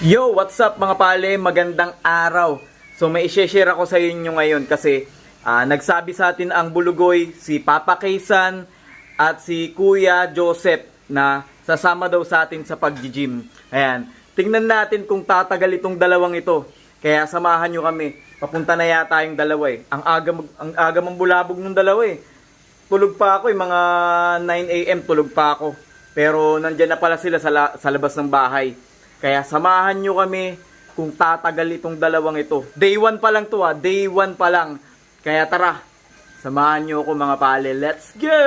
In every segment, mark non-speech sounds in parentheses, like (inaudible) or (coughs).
Yo, what's up mga pale? Magandang araw. So may i-share ako sa inyo ngayon kasi ah, nagsabi sa atin ang bulugoy si Papa Kaysan at si Kuya Joseph na sasama daw sa atin sa pag-gym. Ayan. Tingnan natin kung tatagal itong dalawang ito. Kaya samahan nyo kami. Papunta na yata yung dalawa eh. Ang aga, ang aga mambulabog ng dalawa eh. Tulog pa ako eh, mga 9 a.m. tulog pa ako. Pero nandyan na pala sila sa, la- sa labas ng bahay. Kaya samahan nyo kami kung tatagal itong dalawang ito. Day 1 pa lang to ah, day 1 pa lang. Kaya tara, samahan nyo ako mga pale. Let's go!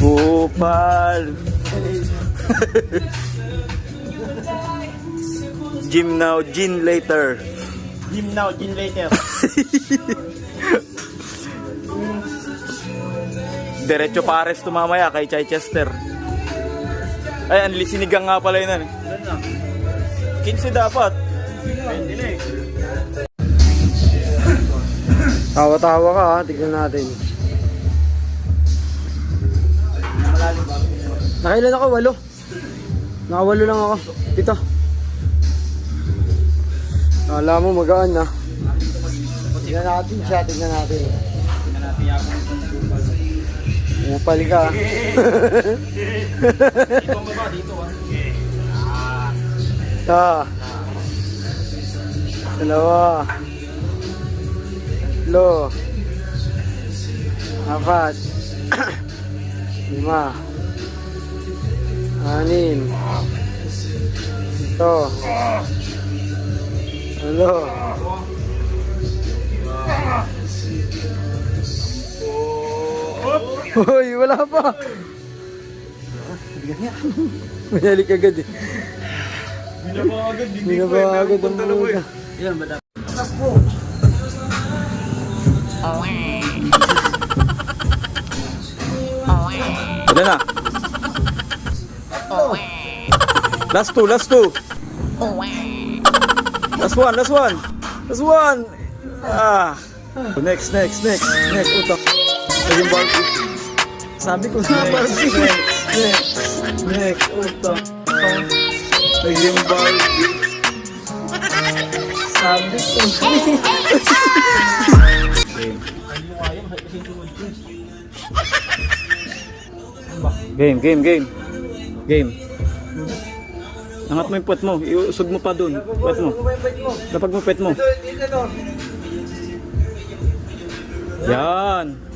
Kupal! (laughs) Gym now, gin later. Gym now, gym later. (laughs) Diretso pares to mamaya kay Chichester. Ay, ang sinigang nga pala yun. ano. 15 dapat. Pwede na eh. Tawa-tawa ka ha, tignan natin. Nakailan ako? Walo. Nakawalo lang ako. Pito. Kala mo magaan na. Tignan natin siya, tignan natin. Upal ka. Ibang baba dito ah. Isa. Dalawa. Tatlo. Apat. (coughs) Lima. Anin. Ito. Walo. Hoy, wala pa. Binalik agad eh. Binaba agad, Binaba agad ang muna. Ilan ba dapat? Wala na. Last two, last two. Last one, last one. Last one. Ah. Next, next, next. Next, utak. Naging Barbie. Sabi ko na Barbie. Next, next, next. Naging Barbie. Sabi ko. (laughs) Game, game, game. Game. Angat mo yung puwet mo. Iusog mo pa dun. Puwet mo. Lapag mo puwet mo. Yan.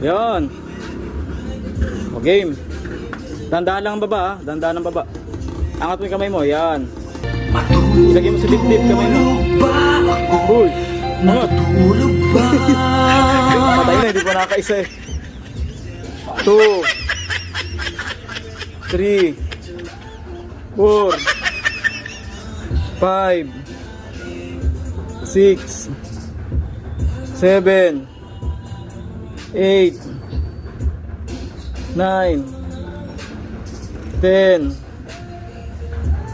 Yan. O game. Dandaan lang ang baba ha. Dandaan ang baba. Angat mo yung kamay mo. Yan. Ilagay mo sa dibdib kamay mo. Uy. Angat. Patay na. Hindi pa nakakaisa eh. Two. Three. Four. Five. Six. Seven. Eight. Nine. Ten.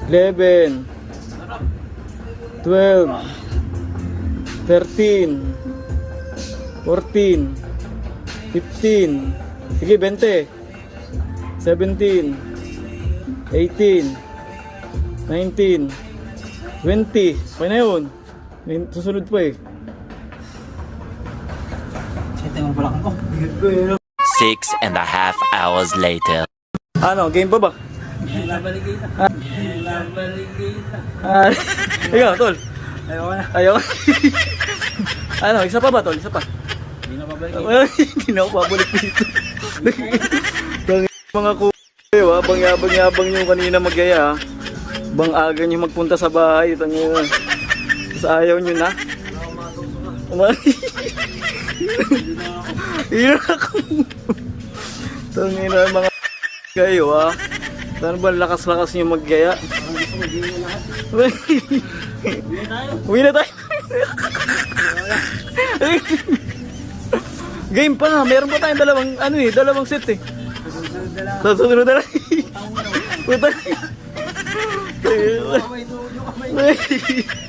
Eleven. Twelve. Thirteen. Fourteen. Fifteen. Sige, 20. 17. 18. 19. 20. Okay na yun. Susunod pa eh. Mo pala ko. Six and a half hours later. Ano, game pa ba? Kita. Nabalik kita. Ah, (laughs) ikaw, tol. Ayaw na. Ayaw. (laughs) ano, isa pa ba, tol? Isa pa. Hindi na babalik (laughs) Ay, Hindi na ako babalik dito. Mga kuya, ha? Bang yabang-yabang nyo kanina magaya, ha? Bang aga nyo magpunta sa bahay, tangin na. Tapos ayaw nyo na. Hirap ako. Tangin na mga kayo, ha? Saan ba lakas-lakas nyo maggaya? Uwi na tayo. Game pa nga, meron pa tayong dalawang, ano eh, dalawang set eh. Sa susunod na lang. Puta. Kamay. (laughs)